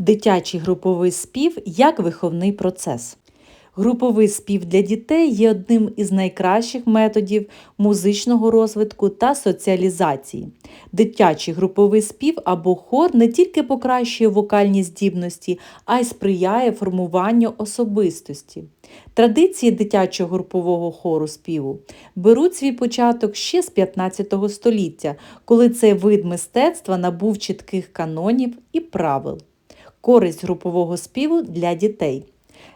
Дитячий груповий спів як виховний процес. Груповий спів для дітей є одним із найкращих методів музичного розвитку та соціалізації. Дитячий груповий спів або хор не тільки покращує вокальні здібності, а й сприяє формуванню особистості. Традиції дитячого групового хору співу беруть свій початок ще з 15 століття, коли цей вид мистецтва набув чітких канонів і правил. Користь групового співу для дітей.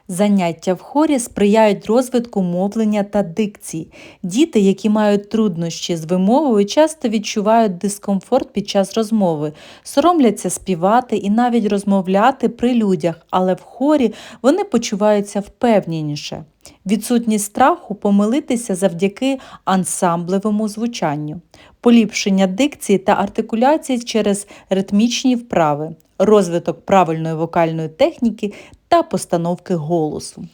Заняття в хорі сприяють розвитку мовлення та дикції. Діти, які мають труднощі з вимовою, часто відчувають дискомфорт під час розмови, соромляться співати і навіть розмовляти при людях, але в хорі вони почуваються впевненіше. Відсутність страху помилитися завдяки ансамблевому звучанню, поліпшення дикції та артикуляції через ритмічні вправи, розвиток правильної вокальної техніки та постановки голосу.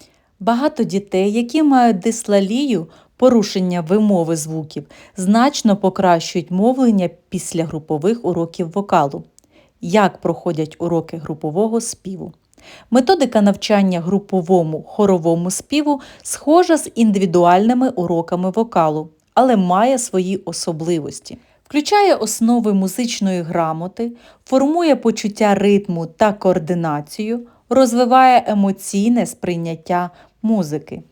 Багато дітей, які мають дислалію, порушення вимови звуків, значно покращують мовлення після групових уроків вокалу. Як проходять уроки групового співу? Методика навчання груповому хоровому співу схожа з індивідуальними уроками вокалу, але має свої особливості. Включає основи музичної грамоти, формує почуття ритму та координацію, розвиває емоційне сприйняття музики.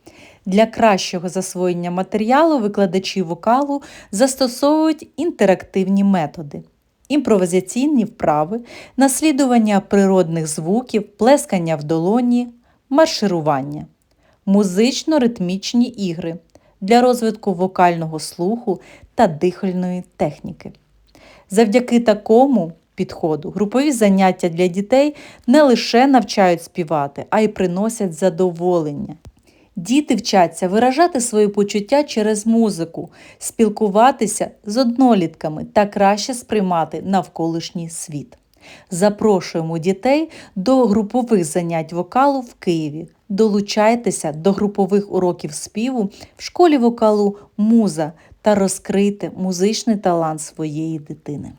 Для кращого засвоєння матеріалу викладачі вокалу застосовують інтерактивні методи, імпровізаційні вправи, наслідування природних звуків, плескання в долоні, марширування, музично-ритмічні ігри для розвитку вокального слуху та дихальної техніки. Завдяки такому підходу групові заняття для дітей не лише навчають співати, а й приносять задоволення. Діти вчаться виражати свої почуття через музику, спілкуватися з однолітками та краще сприймати навколишній світ. Запрошуємо дітей до групових занять вокалу в Києві. Долучайтеся до групових уроків співу в школі вокалу Муза та розкрийте музичний талант своєї дитини.